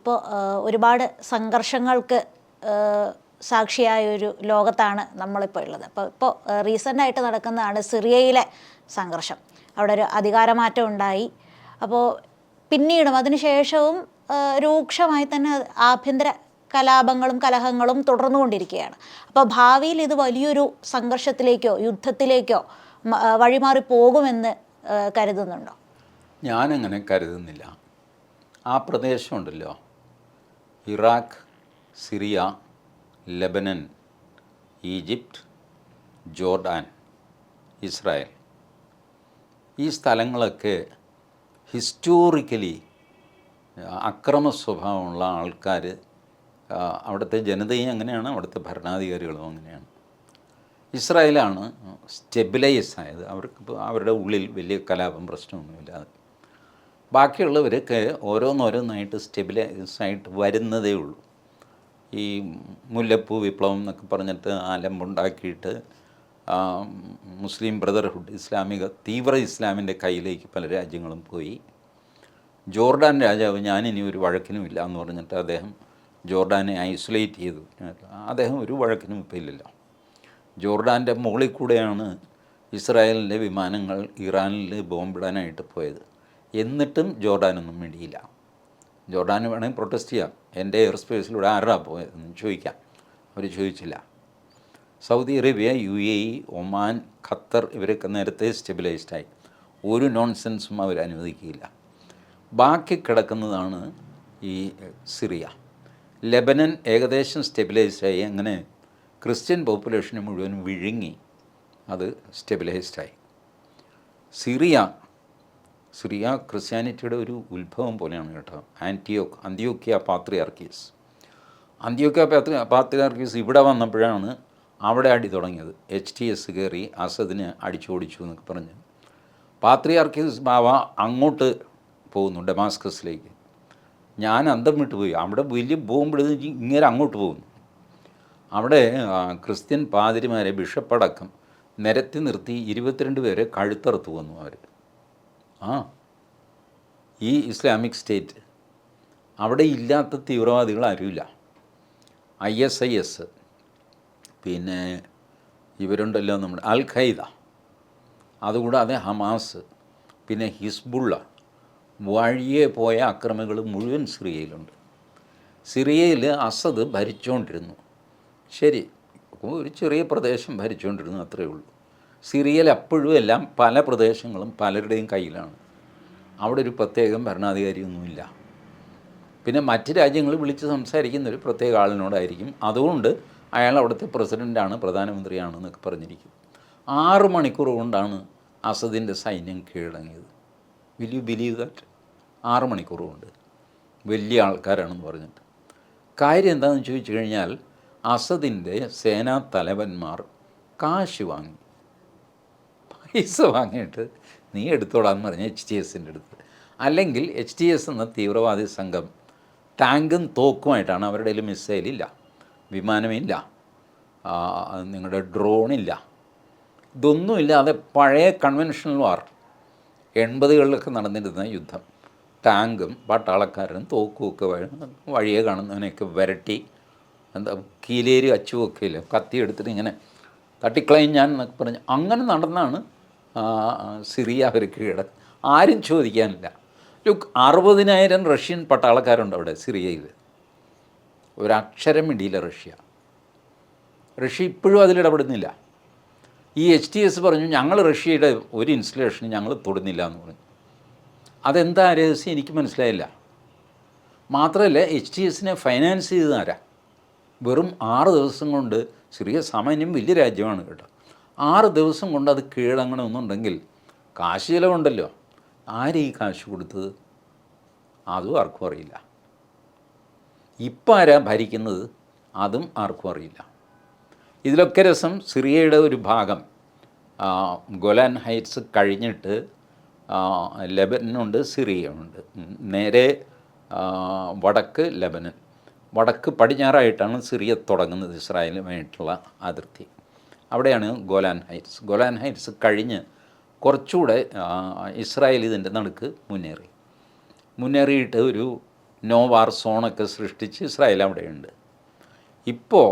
ഇപ്പോൾ ഒരുപാട് സംഘർഷങ്ങൾക്ക് സാക്ഷിയായ ഒരു ലോകത്താണ് നമ്മളിപ്പോൾ ഉള്ളത്. അപ്പോൾ ഇപ്പോൾ റീസെന്റായിട്ട് നടക്കുന്നതാണ് സിറിയയിലെ സംഘർഷം. അവിടെ ഒരു അധികാരമാറ്റം ഉണ്ടായി. അപ്പോൾ പിന്നീടും അതിനുശേഷവും രൂക്ഷമായി തന്നെ ആഭ്യന്തര കലാപങ്ങളും കലഹങ്ങളും തുടർന്നുകൊണ്ടിരിക്കുകയാണ്. അപ്പോൾ ഭാവിയിൽ ഇത് വലിയൊരു സംഘർഷത്തിലേക്കോ യുദ്ധത്തിലേക്കോ വഴിമാറി പോകുമെന്ന് കരുതുന്നുണ്ടോ? ഞാനങ്ങനെ കരുതുന്നില്ല. ആ പ്രദേശമുണ്ടല്ലോ. Iraq Syria Lebanon Egypt Jordan Israel. ഈ സ്ഥലങ്ങളൊക്കെ ഹിസ്റ്റോറിക്കലി അക്രമ സ്വഭാവമുള്ള ആൾക്കാർ അവിടുത്തെ ജനതയും അങ്ങനെയാണ് അവിടുത്തെ ഭരണാധികാരികളും അങ്ങനെയാണ്. ഇസ്രായേലാണ് സ്റ്റെബിലൈസ് ആയത്. അവർക്ക് അവരുടെ ഉള്ളിൽ വലിയ കലാപം പ്രശ്നമൊന്നുമില്ലാതെ. ബാക്കിയുള്ളവരൊക്കെ ഓരോന്നോരോന്നായിട്ട് സ്റ്റെബിലൈസ് ആയിട്ട് വരുന്നതേ ഉള്ളൂ. ഈ മുല്ലപ്പൂ വിപ്ലവം എന്നൊക്കെ പറഞ്ഞിട്ട് ആലമ്പുണ്ടാക്കിയിട്ട് മുസ്ലിം ബ്രദർഹുഡ് ഇസ്ലാമിക തീവ്ര ഇസ്ലാമിന്റെ കയ്യിലേക്ക് പല രാജ്യങ്ങളും പോയി. ജോർഡാൻ രാജാവ് ഞാനിനി ഒരു വഴക്കിനും ഇല്ല എന്ന് പറഞ്ഞിട്ട് അദ്ദേഹം ജോർഡാനെ ഐസൊലേറ്റ് ചെയ്തു. അദ്ദേഹം ഒരു വഴക്കിനും ഇപ്പം ഇല്ലല്ലോ. ജോർഡാന്റെ മുകളിൽ കൂടെയാണ് ഇസ്രായേലിന്റെ വിമാനങ്ങൾ ഇറാനിൽ ബോംബിടാനായിട്ട് പോയത്. എന്നിട്ടും ജോർഡാനൊന്നും വേണ്ടിയില്ല ജോർഡാന് വേണമെങ്കിൽ പ്രൊട്ടസ്റ്റ് ചെയ്യാം. എന്റെ എയർ സ്പേസിലൂടെ ആരാ പോയതെന്ന് ചോദിക്കാം. അവർ ചോദിച്ചില്ല. Saudi Arabia U A E Oman Qatar ഇവരൊക്കെ നേരത്തെ സ്റ്റെബിലൈസ്ഡായി ഒരു നോൺസെൻസും അവർ അനുവദിക്കുകയില്ല. ബാക്കി കിടക്കുന്നതാണ് ഈ സിറിയ. ലെബനൻ ഏകദേശം സ്റ്റെബിലൈസ്ഡായി അങ്ങനെ ക്രിസ്ത്യൻ പോപ്പുലേഷന് മുഴുവൻ വിഴുങ്ങി. അത് സ്റ്റെബിലൈസ്ഡായി സിറിയ സിറിയ ക്രിസ്ത്യാനിറ്റിയുടെ ഒരു ഉത്ഭവം പോലെയാണ് കേട്ടോ. ആന്റിയോക്ക് അന്ത്യോക്യ പാത്രിയാർക്കീസ്. അന്ത്യോക്കിയ പാത്രി പാത്രിയാർക്കീസ് ഇവിടെ വന്നപ്പോഴാണ് അവിടെ അടി തുടങ്ങിയത്. എച്ച് ടി എസ് കയറി അസദിനെ അടിച്ചോടിച്ചു എന്നൊക്കെ പറഞ്ഞ്. പാത്രിയാർക്കീസ് ബാവ അങ്ങോട്ട് പോകുന്നു ഡെമാസ്കസിലേക്ക്. ഞാൻ അന്തം വിട്ടുപോയി അവിടെ വലിയ ബോംബിടുന്ന ഇങ്ങനെ അങ്ങോട്ട് പോകുന്നു. അവിടെ ക്രിസ്ത്യൻ പാതിരിമാരെ ബിഷപ്പടക്കം നിരത്തി നിർത്തി ഇരുപത്തിരണ്ട് പേരെ കഴുത്തറുത്ത് വന്നു അവർ ആ. ഈ ഇസ്ലാമിക് സ്റ്റേറ്റ് അവിടെ ഇല്ലാത്ത തീവ്രവാദികൾ ആരുമില്ല. ഐ എസ് ഐ എസ് പിന്നെ ഇവരുണ്ടല്ലോ നമ്മുടെ അൽ ഖൈദ അതുകൂടാതെ ഹമാസ് പിന്നെ ഹിസ്ബുള്ള വഴിയെ പോയ അക്രമികൾ മുഴുവൻ സിറിയയിലുണ്ട്. സിറിയയിൽ അസദ് ഭരിച്ചുകൊണ്ടിരുന്നു ശരി ഒരു ചെറിയ പ്രദേശം ഭരിച്ചുകൊണ്ടിരുന്നു അത്രയേ ഉള്ളൂ. സിറിയയിൽ അപ്പോഴും എല്ലാം പല പ്രദേശങ്ങളും പലരുടെയും കയ്യിലാണ്. അവിടെ ഒരു പ്രത്യേകം ഭരണാധികാരിയൊന്നുമില്ല. പിന്നെ മറ്റ് രാജ്യങ്ങൾ വിളിച്ച് സംസാരിക്കുന്ന ഒരു പ്രത്യേക ആളിനോടായിരിക്കും. അതുകൊണ്ട് അയാൾ അവിടുത്തെ പ്രസിഡന്റാണ് പ്രധാനമന്ത്രിയാണ് എന്നൊക്കെ പറഞ്ഞിരിക്കും. ആറ് മണിക്കൂർ കൊണ്ടാണ് അസദിന്റെ സൈന്യം കീഴടങ്ങിയത്. വിൽ യു ബിലീവ് ദാറ്റ് ആറ് മണിക്കൂർ കൊണ്ട്. വലിയ ആൾക്കാരാണെന്ന് പറഞ്ഞിട്ട്. കാര്യം എന്താണെന്ന് ചോദിച്ചു കഴിഞ്ഞാൽ അസദിന്റെ സേനാ തലവന്മാർ കാശ് വാങ്ങി. പൈസ വാങ്ങിയിട്ട് നീ എടുത്തോളാന്ന് പറഞ്ഞ് എച്ച് ടി എസിന്റെ അടുത്ത്. അല്ലെങ്കിൽ എച്ച് ടി എസ് എന്ന തീവ്രവാദി സംഘം ടാങ്കും തോക്കുമായിട്ടാണ് അവരുടെ കയ്യിൽ മിസൈലില്ല വിമാനമില്ല. നിങ്ങളുടെ ഡ്രോണില്ല. ഇതൊന്നുമില്ലാതെ പഴയ കൺവെൻഷണൽ വാർ എൺപതുകളിലൊക്കെ നടന്നിരുന്ന യുദ്ധം. ടാങ്കും പട്ടാളക്കാരനും തോക്കും ഒക്കെ വഴി- വഴിയെ കാണുന്നവനെയൊക്കെ വരട്ടി. എന്താ കീലേരി അച്ചുവൊക്കെ ഇല്ല? കത്തി എടുത്തിട്ട് ഇങ്ങനെ തട്ടിക്കളയും ഞാൻ എന്നൊക്കെ പറഞ്ഞ്. അങ്ങനെ നടന്നാണ് സിറിയ അവർക്ക് കിട ആരും ചോദിക്കാനില്ല. ലുക്ക് അറുപതിനായിരം റഷ്യൻ പട്ടാളക്കാരുണ്ട് അവിടെ സിറിയയിൽ. ഒരക്ഷരം ഇടിയില്ല റഷ്യ. റഷ്യ ഇപ്പോഴും അതിലിടപെടുന്നില്ല ഈ എച്ച് ടി എസ് പറഞ്ഞു ഞങ്ങൾ റഷ്യയുടെ ഒരു ഇൻസ്റ്റലേഷന് ഞങ്ങൾ തൊടുന്നില്ല എന്ന് പറഞ്ഞു. അതെന്താ രഹസ്യം? എനിക്ക് മനസ്സിലായില്ല. മാത്രമല്ല എച്ച് ടി എസിനെ ഫൈനാൻസ് ചെയ്ത് തരാം വെറും ആറ് ദിവസം കൊണ്ട് സിറിയ സാമാന്യം വലിയ രാജ്യമാണ് കേട്ടോ. ആറ് ദിവസം കൊണ്ട് അത് കീഴടങ്ങണമെന്നുണ്ടെങ്കിൽ കാശ് ചിലവുണ്ടല്ലോ. ആര് ഈ കാശ് കൊടുത്തത്? അതും ആർക്കും അറിയില്ല. ഇപ്പം ആരാ ഭരിക്കുന്നത്? അതും ആർക്കും അറിയില്ല. ഇതിലൊക്കെ രസം സിറിയയുടെ ഒരു ഭാഗം. ഗൊലാൻ ഹൈറ്റ്സ് കഴിഞ്ഞിട്ട് ലെബനുണ്ട് സിറിയയുണ്ട്. നേരെ വടക്ക് ലെബനൻ. വടക്ക് പടിഞ്ഞാറായിട്ടാണ് സിറിയ തുടങ്ങുന്നത് ഇസ്രായേലുമായിട്ടുള്ള അതിർത്തി. അവിടെയാണ് ഗോലാൻ ഹൈറ്റ്സ്. ഗോലാൻ ഹൈറ്റ്സ് കഴിഞ്ഞ് കുറച്ചുകൂടെ ഇസ്രായേൽ ഇതിന്റെ നടുക്ക് മുന്നേറി. മുന്നേറിയിട്ട് ഒരു നോ വാർ സോണൊക്കെ സൃഷ്ടിച്ച് ഇസ്രായേൽ അവിടെയുണ്ട്. ഇപ്പോൾ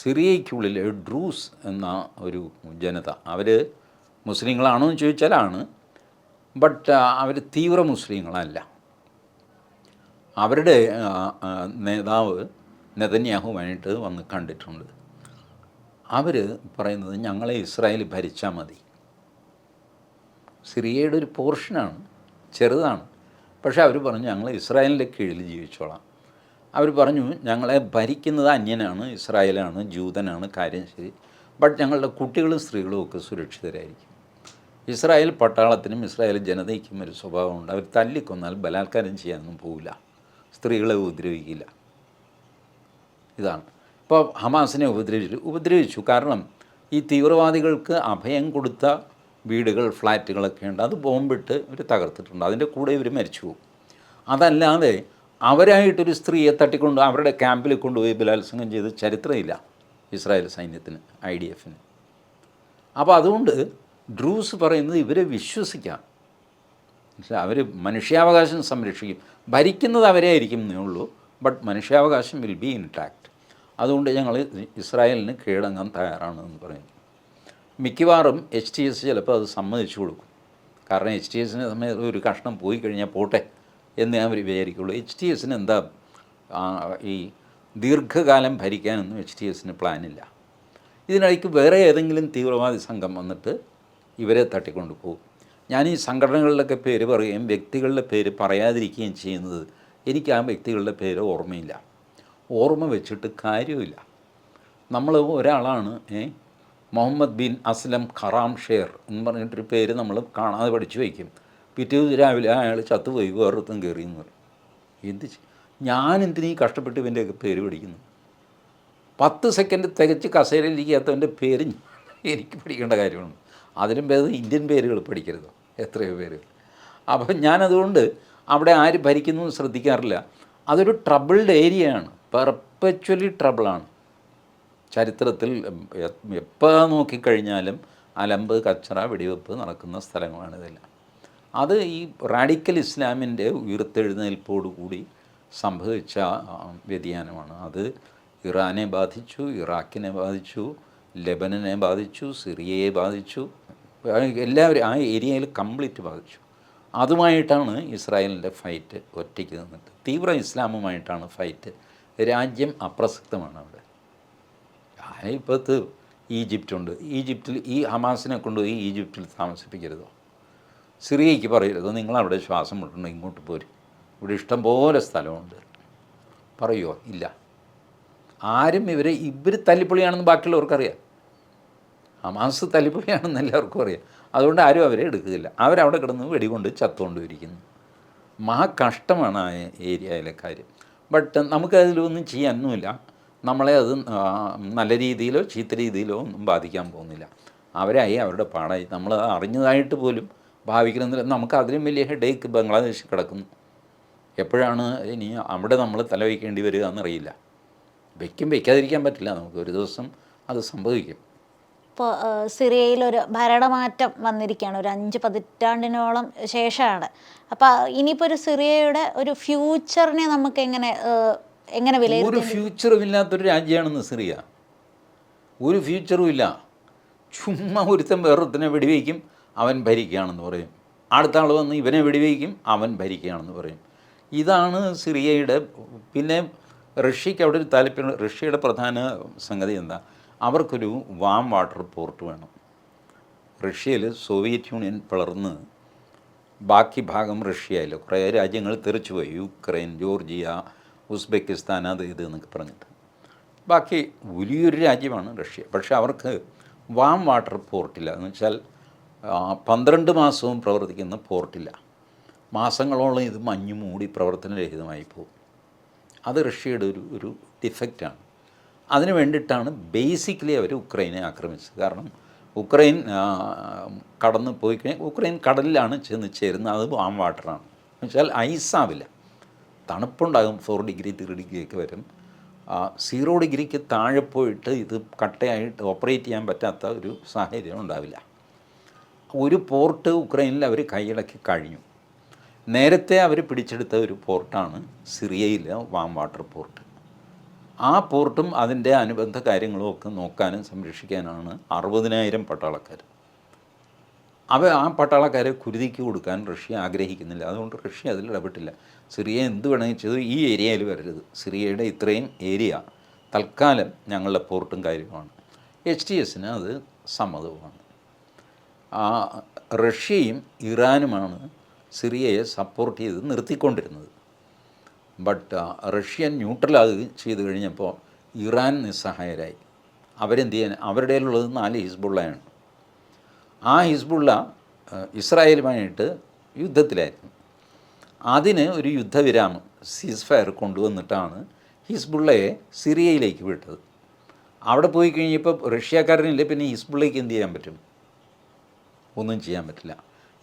സിറിയയ്ക്കുള്ളിൽ ഡ്രൂസ് എന്ന ഒരു ജനത അവർ മുസ്ലിങ്ങളാണോ എന്ന് ചോദിച്ചാലാണ് ബട്ട് അവർ തീവ്ര മുസ്ലിങ്ങളല്ല. അവരുടെ നേതാവ് നെതന്യാഹുമായിട്ട് വന്ന് കണ്ടിട്ടുണ്ട്. അവർ പറയുന്നത് ഞങ്ങളെ ഇസ്രായേൽ ഭരിച്ചാൽ മതി. സിറിയയുടെ ഒരു പോർഷനാണ് ചെറുതാണ്. പക്ഷേ അവർ പറഞ്ഞു ഞങ്ങൾ ഇസ്രായേലിന്റെ കീഴിൽ ജീവിച്ചോളാം. അവർ പറഞ്ഞു ഞങ്ങളെ ഭരിക്കുന്നത് അന്യനാണ് ഇസ്രായേലാണ് ജൂതനാണ് കാര്യം ശരി. ബട്ട് ഞങ്ങളുടെ കുട്ടികളും സ്ത്രീകളും ഒക്കെ സുരക്ഷിതരായിരിക്കും. ഇസ്രായേൽ പട്ടാളത്തിനും ഇസ്രായേൽ ജനതയ്ക്കും ഒരു സ്വഭാവമുണ്ട് അവർ തല്ലിക്കൊന്നാൽ ബലാത്കാരം ചെയ്യാനൊന്നും പോവില്ല. സ്ത്രീകളെ ഉപദ്രവിക്കില്ല. ഇതാണ്. ഇപ്പോൾ ഹമാസിനെ ഉപദ്രവിച്ചു ഉപദ്രവിച്ചു. കാരണം ഈ തീവ്രവാദികൾക്ക് അഭയം കൊടുത്ത വീടുകൾ ഫ്ലാറ്റുകളൊക്കെ ഉണ്ട്. അത് ബോംബിട്ട് ഇവർ തകർത്തിട്ടുണ്ട്. അതിന്റെ കൂടെ ഇവർ മരിച്ചു പോകും. അതല്ലാതെ അവരായിട്ടൊരു സ്ത്രീയെ തട്ടിക്കൊണ്ട് അവരുടെ ക്യാമ്പിൽ കൊണ്ടുപോയി ബലാത്സംഗം ചെയ്ത് ചരിത്രമില്ല ഇസ്രായേൽ സൈന്യത്തിന് ഐ ഡി എഫിന്. അപ്പോൾ അതുകൊണ്ട് ഡ്രൂസ് പറയുന്നത് ഇവരെ വിശ്വസിക്കാം. അവർ മനുഷ്യാവകാശം സംരക്ഷിക്കും. ഭരിക്കുന്നത് അവരെ ആയിരിക്കും എന്നേ ഉള്ളൂ. ബട്ട് മനുഷ്യാവകാശം വിൽ ബി ഇൻടാക്ട്. അതുകൊണ്ട് ഞങ്ങൾ ഇസ്രായേലിന് കീഴടങ്ങാൻ തയ്യാറാണെന്ന് പറയുന്നു മിക്കവാറും എച്ച് ടി എസ് ചിലപ്പോൾ അത് സമ്മതിച്ചു കൊടുക്കും. കാരണം എച്ച് ടി എസിനെ സമയത്ത് ഒരു കഷ്ണം പോയി കഴിഞ്ഞാൽ പോട്ടെ എന്ന് ഞാൻ വിചാരിക്കുള്ളൂ. എച്ച് ടി എസിന് എന്താ ഈ ദീർഘകാലം ഭരിക്കാനൊന്നും എച്ച് ടി എസിന് പ്ലാനില്ല. ഇതിനിടയ്ക്ക് വേറെ ഏതെങ്കിലും തീവ്രവാദി സംഘം വന്നിട്ട് ഇവരെ തട്ടിക്കൊണ്ട് പോകും. ഞാൻ ഈ സംഘടനകളിലൊക്കെ പേര് പറയുകയും വ്യക്തികളുടെ പേര് പറയാതിരിക്കുകയും ചെയ്യുന്നത് എനിക്ക് ആ വ്യക്തികളുടെ പേര് ഓർമ്മയില്ല. ഓർമ്മ വെച്ചിട്ട് കാര്യമില്ല. നമ്മൾ ഒരാളാണ് ഏ? മുഹമ്മദ് ബിൻ അസ്ലം ഖറാം ഷേർ എന്ന് പറഞ്ഞിട്ടൊരു പേര് നമ്മൾ കാണാതെ പഠിച്ചു വയ്ക്കും. പിറ്റേ രാവിലെ അയാൾ ചത്തുപോയി വേറൊരുത്തും കയറി എന്ന് പറയും. എന്ത്? ഞാൻ എന്തിനീ കഷ്ടപ്പെട്ട് ഇവന്റെയൊക്കെ പേര് പഠിക്കുന്നു? പത്ത് സെക്കൻഡ് തികച്ച് കസേരയിലിരിക്കാത്തവന്റെ പേര് എനിക്ക് പഠിക്കേണ്ട കാര്യമാണ്. അതിലും ഭേദം ഇന്ത്യൻ പേരുകൾ പഠിക്കരുത് എത്രയോ പേരുകൾ. അപ്പം ഞാനതുകൊണ്ട് അവിടെ ആര് ഭരിക്കുന്നു ശ്രദ്ധിക്കാറില്ല. അതൊരു ട്രബിൾഡ് ഏരിയയാണ്. പെർപ്പച്വലി ട്രബിളാണ് ചരിത്രത്തിൽ എപ്പോൾ നോക്കിക്കഴിഞ്ഞാലും അലമ്പ് കച്ചറ വെടിവെപ്പ് നടക്കുന്ന സ്ഥലങ്ങളാണ് ഇതെല്ലാം. അത് ഈ റാഡിക്കൽ ഇസ്ലാമിന്റെ ഉയർത്തെഴുന്നേൽപ്പോടുകൂടി സംഭവിച്ച വ്യതിയാനമാണ്. അത് ഇറാനെ ബാധിച്ചു ഇറാഖിനെ ബാധിച്ചു ലെബനനെ ബാധിച്ചു സിറിയയെ ബാധിച്ചു എല്ലാവരും ആ ഏരിയയിൽ കംപ്ലീറ്റ് ബാധിച്ചു. അതുമായിട്ടാണ് ഇസ്രായേലിന്റെ ഫൈറ്റ് ഒറ്റയ്ക്ക് നിന്നിട്ട്. തീവ്ര ഇസ്ലാമുമായിട്ടാണ് ഫൈറ്റ് രാജ്യം അപ്രസക്തമാണ് അവിടെ. ഇപ്പോഴത്ത് ഈജിപ്റ്റുണ്ട്. ഈജിപ്തിൽ ഈ ഹമാസിനെ കൊണ്ടുപോയി ഈജിപ്തിൽ താമസിപ്പിക്കരുതോ? സിറിയയ്ക്ക് പറയരുത്? നിങ്ങളവിടെ ശ്വാസം വിട്ടുണ്ടോ ഇങ്ങോട്ട് പോരും. ഇവിടെ ഇഷ്ടം പോലെ സ്ഥലമുണ്ട്. പറയുമോ ഇല്ല. ആരും ഇവരെ ഇവർ തല്ലിപ്പൊളിയാണെന്ന് ബാക്കിയുള്ളവർക്കറിയാം ഹമാസ് തല്ലിപ്പൊളിയാണെന്ന് എല്ലാവർക്കും അറിയാം. അതുകൊണ്ട് ആരും അവരെ എടുക്കുകയില്ല അവരവിടെ കിടന്ന് വെടികൊണ്ട് ചത്തുകൊണ്ടിരിക്കുന്നു മഹാ കഷ്ടമാണ് ആ ഏരിയയിലെ കാര്യം. ബട്ട് നമുക്കതിലൊന്നും ചെയ്യാനൊന്നുമില്ല. നമ്മളെ അത് നല്ല രീതിയിലോ ചീത്ത രീതിയിലോ ഒന്നും ബാധിക്കാൻ പോകുന്നില്ല. അവരായി അവരുടെ പാടായി. നമ്മൾ അറിഞ്ഞതായിട്ട് പോലും ഭാവിക്കുന്നില്ല നമുക്ക് അതിലും വലിയ ഹെഡേക്ക് ബംഗ്ലാദേശിൽ കിടക്കുന്നു. എപ്പോഴാണ് ഇനി അവിടെ നമ്മൾ തലവയ്ക്കേണ്ടി വരിക എന്നറിയില്ല. വയ്ക്കും വയ്ക്കാതിരിക്കാൻ പറ്റില്ല. നമുക്ക് ഒരു ദിവസം അത് സംഭവിക്കും. ഇപ്പോൾ സിറിയയിൽ ഒരു ഭരണമാറ്റം വന്നിരിക്കുകയാണ്. ഒരു അഞ്ച് പതിറ്റാണ്ടിനോളം ശേഷമാണ്. അപ്പോൾ ഇനിയിപ്പോൾ ഒരു സിറിയയുടെ ഒരു ഫ്യൂച്ചറിനെ നമുക്ക് എങ്ങനെ എങ്ങനെ ഒരു ഫ്യൂച്ചറും ഇല്ലാത്തൊരു രാജ്യമാണെന്ന് സിറിയ. ഒരു ഫ്യൂച്ചറും ഇല്ല ചുമ്മാ ഒരുത്തൻ വേറൊരുത്തനെ വെടിവെക്കും അവൻ ഭരിക്കുകയാണെന്ന് പറയും. അടുത്ത ആൾ വന്ന് ഇവനെ വെടിവെക്കും അവൻ ഭരിക്കുകയാണെന്ന് പറയും. ഇതാണ് സിറിയയുടെ പിന്നെ റഷ്യക്ക് അവിടെ ഒരു താല്പര്യം റഷ്യയുടെ പ്രധാന സംഗതി എന്താ? അവർക്കൊരു വാം വാട്ടർ പോർട്ട് വേണം. റഷ്യയിൽ സോവിയറ്റ് യൂണിയൻ പിളർന്ന് ബാക്കി ഭാഗം റഷ്യയിൽ കുറേ രാജ്യങ്ങൾ തെറിച്ചുപോയി യുക്രൈൻ ജോർജിയ ഉസ്ബെക്കിസ്ഥാൻ അത് ഇത് എന്നൊക്കെ പറഞ്ഞിട്ട്. ബാക്കി വലിയൊരു രാജ്യമാണ് റഷ്യ. പക്ഷേ അവർക്ക് വാം വാട്ടർ പോർട്ടില്ല എന്ന് വെച്ചാൽ പന്ത്രണ്ട് മാസവും പ്രവർത്തിക്കുന്ന പോർട്ടില്ല മാസങ്ങളോളം ഇത് മഞ്ഞ് മൂടി പ്രവർത്തനരഹിതമായി പോകും. അത് റഷ്യയുടെ ഒരു ഒരു ഡിഫക്റ്റാണ് അതിന് വേണ്ടിയിട്ടാണ് ബേസിക്കലി അവർ ഉക്രൈനെ ആക്രമിച്ചത്. കാരണം ഉക്രൈൻ കടന്ന് പോയി കഴിഞ്ഞാൽ ഉക്രൈൻ കടലിലാണ് ചെന്ന് ചേരുന്നത്. അത് വാം വാട്ടറാണ് വെച്ചാൽ ഐസാവില്ല തണുപ്പുണ്ടാകും. ഫോർ ഡിഗ്രി ത്രീ ഡിഗ്രിയൊക്കെ വരും. സീറോ ഡിഗ്രിക്ക് താഴെ പോയിട്ട് ഇത് കട്ടയായിട്ട് ഓപ്പറേറ്റ് ചെയ്യാൻ പറ്റാത്ത ഒരു സാഹചര്യം ഉണ്ടാവില്ല. ഒരു പോർട്ട് ഉക്രൈനിൽ അവർ കൈയടക്കി കഴിഞ്ഞു. നേരത്തെ അവർ പിടിച്ചെടുത്ത ഒരു പോർട്ടാണ് സിറിയയിലെ വാം വാട്ടർ പോർട്ട് ആ പോർട്ടും അതിന്റെ അനുബന്ധ കാര്യങ്ങളും ഒക്കെ നോക്കാനും സംരക്ഷിക്കാനാണ് അറുപതിനായിരം പട്ടാളക്കാർ. അവ ആ പട്ടാളക്കാരെ കുരുതിക്ക് കൊടുക്കാൻ റഷ്യ ആഗ്രഹിക്കുന്നില്ല. അതുകൊണ്ട് റഷ്യ അതിൽ ഇടപെട്ടില്ല. സിറിയ എന്ത് വേണമെങ്കിൽ ചെയ്തു. ഈ ഏരിയയിൽ വരരുത്. സിറിയയുടെ ഇത്രയും ഏരിയ തൽക്കാലം ഞങ്ങളുടെ പോർട്ടും കാര്യമാണ് എച്ച് ടി എസിന് അത് സമ്മതവുമാണ്. ആ റഷ്യയും ഇറാനുമാണ് സിറിയയെ സപ്പോർട്ട് ചെയ്ത് നിർത്തിക്കൊണ്ടിരുന്നത്. ബട്ട് റഷ്യൻ ന്യൂട്രലാകുകയും ചെയ്തു കഴിഞ്ഞപ്പോൾ ഇറാൻ നിസ്സഹായരായി. അവരെന്ത് ചെയ്യാൻ അവരുടെ ഉള്ളത് നാല് ഹിസ്ബുള്ളയാണ്. ആ ഹിസ്ബുള്ള ഇസ്രായേലുമായിട്ട് യുദ്ധത്തിലായിരുന്നു. അതിന് ഒരു യുദ്ധവിരാമം സീസ് ഫയർ കൊണ്ടുവന്നിട്ടാണ് ഹിസ്ബുള്ളയെ സിറിയയിലേക്ക് വിട്ടത്. അവിടെ പോയി കഴിഞ്ഞപ്പോൾ റഷ്യക്കാരനില്ലേ പിന്നെ ഹിസ്ബുള്ളയ്ക്ക് എന്ത് ചെയ്യാൻ പറ്റും? ഒന്നും ചെയ്യാൻ പറ്റില്ല.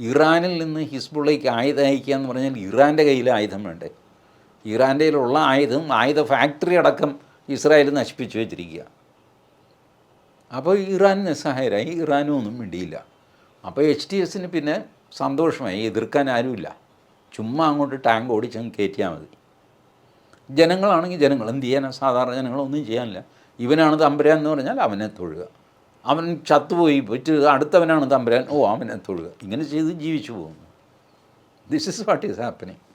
ഇറാനിൽ നിന്ന് ഹിസ്ബുള്ളയ്ക്ക് ആയുധം അയക്കുക എന്ന് പറഞ്ഞാൽ ഇറാന്റെ കയ്യിൽ ആയുധം വേണ്ടേ? ഇറാന്റെ കയ്യിലുള്ള ആയുധം ആയുധ ഫാക്ടറി അടക്കം ഇസ്രായേൽ നശിപ്പിച്ചു വെച്ചിരിക്കുക. അപ്പോൾ ഇറാൻ നിസ്സഹായരായി ഇറാനും ഒന്നും മിണ്ടിയില്ല. അപ്പോൾ എച്ച് ടി എസിന് പിന്നെ സന്തോഷമായി എതിർക്കാൻ ആരുമില്ല. ചുമ്മാ അങ്ങോട്ട് ടാങ്ക് ഓടിച്ചങ്ങ് കയറ്റിയാൽ മതി. ജനങ്ങളാണെങ്കിൽ ജനങ്ങൾ എന്ത് ചെയ്യാനാണ് സാധാരണ ജനങ്ങളൊന്നും ചെയ്യാനില്ല. ഇവനാണ് തമ്പുരാൻ എന്ന് പറഞ്ഞാൽ അവനെ തൊഴുക. അവൻ ചത്തുപോയി പറ്റ് അടുത്തവനാണ് തമ്പുരാൻ ഓ അവനെ തൊഴുക. ഇങ്ങനെ ചെയ്ത് ജീവിച്ചു പോകുന്നു. This is what is happening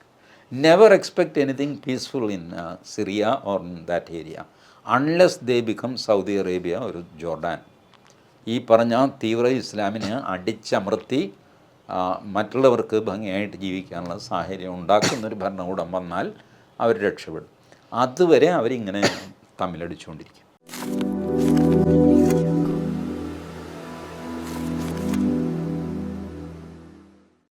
never expect anything peaceful in Syria or in that area unless they become Saudi Arabia or Jordan ഈ പറഞ്ഞ തീവ്ര ഇസ്ലാമിനെ അടിച്ചമർത്തി മറ്റുള്ളവർക്ക് ഭംഗിയായിട്ട് ജീവിക്കാനുള്ള സാഹചര്യം ഉണ്ടാക്കുന്നൊരു ഭരണകൂടം വന്നാൽ അവർ രക്ഷപ്പെടും. അതുവരെ അവരിങ്ങനെ തമ്മിലടിച്ചുകൊണ്ടിരിക്കും.